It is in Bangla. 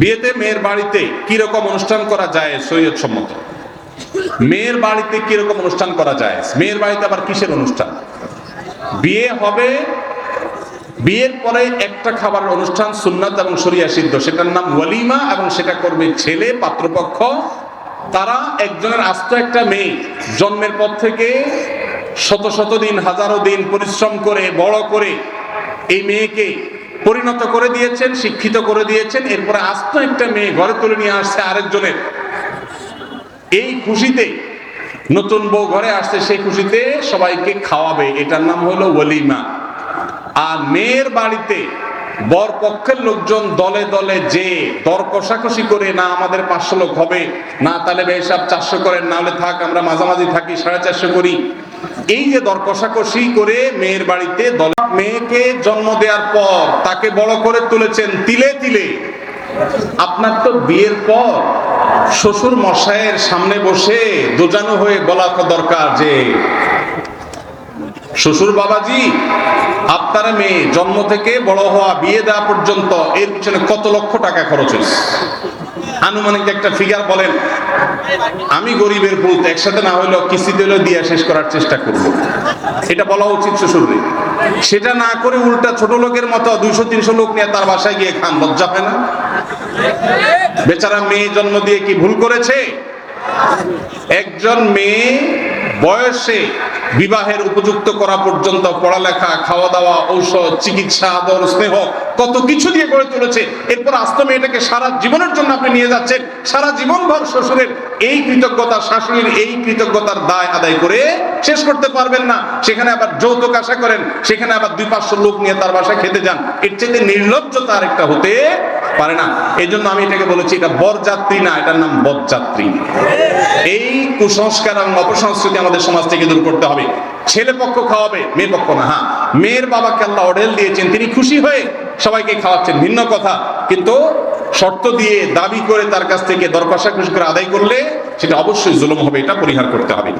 বিয়েতে মেয়ের বাড়িতে কি রকম অনুষ্ঠান করা যায় সৈয়দ সম্মত? মেয়ের বাড়িতে কি রকম অনুষ্ঠান করা যায়? মেয়ের বাড়িতে আবার কিসের অনুষ্ঠান? বিয়ে হবে, বিয়ের পরে একটা খাবার অনুষ্ঠান সুন্নাত এবং সরিয়া সিদ্ধ। সেটার নাম ওয়ালিমা এবং সেটা করবে ছেলে, পাত্রপক্ষ। তারা একজনের আস্ত একটা মেয়ে। জন্মের পর থেকে শত শত দিন, হাজারো দিন পরিশ্রম করে, বড় করে এই মেয়েকে পরিণত করে দিয়েছেন, শিক্ষিত করে দিয়েছেন, এরপরে আস্ত একটা মেয়ে ঘরে তুলে নিয়ে আসছে আরেকজনের। এই খুশিতে নতুন বউ ঘরে আসছে, সেই খুশিতে সবাইকে খাওয়াবে। এটার নাম হলো ওয়ালিমা আর মেয়ের বাড়িতে বর পক্ষের লোকজন দলে দলে যে দর কষাকষি করে, না, আমাদের পাঁচশো লোক হবে, না, তাহলে হিসাব চারশো করেন, না হলে থাক, আমরা মাঝামাঝি থাকি, সাড়ে চারশো করি। এই যে দর কষাকষি করে মেয়ের বাড়িতে মেয়েকে জন্ম দেওয়ার পর তাকে বড় করে তুলেছেন তিলে তিলে। আপনার তো বিয়ের পর শ্বশুর মশাইয়ের সামনে বসে দোজানো হয়ে বলা দরকার যে, শ্বশুর বাবাজি, আপনার মেয়ে জন্ম থেকে বড় হওয়া বিয়ে দেওয়া পর্যন্ত এর পিছনে কত লক্ষ টাকা খরচ হয়েছে? আনুমানিক একটা ফিগার বলেন, আমি গরিবের পুত, একসাথে না হইলেও কিস্তিতে হলেও দিয়ে শেষ করার চেষ্টা করব। এটা বলা উচিত শ্বশুরে সেটা না করে উল্টা ছোট লোকের মতো দুইশো, তিনশো লোক নিয়ে তার বাসায় গিয়ে খান, লজ্জা হয় না? বেচারা মেয়ে জন্ম দিয়ে কি ভুল করেছে? একজন মেয়ে বয়সে বিবাহের উপযুক্ত করা পর্যন্ত পড়ালেখা, খাওয়া দাওয়া, ঔষধ, চিকিৎসা, আদর, স্নেহ কত কিছু দিয়ে গড়ে তুলেছে। এরপর আস্ত মেয়েটাকে সারা জীবনের জন্য আপনি নিয়ে যাচ্ছেন। সারা জীবন ভর শ্বশুরের এই কৃতজ্ঞতা, শাশুড়ির এই কৃতজ্ঞতার দায় আদায় করে শেষ করতে পারবেন না। সেখানে আবার যৌতুক আশা করেন, সেখানে আবার দুই পাঁচশো লোক নিয়ে তার বাসায় খেতে যান। এর চেয়ে নির্লজ্জতা আরেকটা হতে পারে না। এই জন্য আমি এটাকে বলেছি, এটা বরযাত্রী না, এটার নাম বরযাত্রী এই কুসংস্কার এবং অপসংস্কৃতি আমাদের সমাজ থেকে দূর করতে হবে। ছেলে পক্ষ খাওয়াবে মেয়ে পক্ষ না। হ্যাঁ মেয়ের বাবাকে আল্লাহ অর্ডেল দিয়েছেন, তিনি খুশি হয়ে সবাইকে খাওয়াচ্ছেন, ভিন্ন কথা। কিন্তু শর্ত দিয়ে দাবি করে তার কাছ থেকে দরকষাকষি করে আদায় করলে সেটা অবশ্যই জুলুম হবে, এটা পরিহার করতে হবে।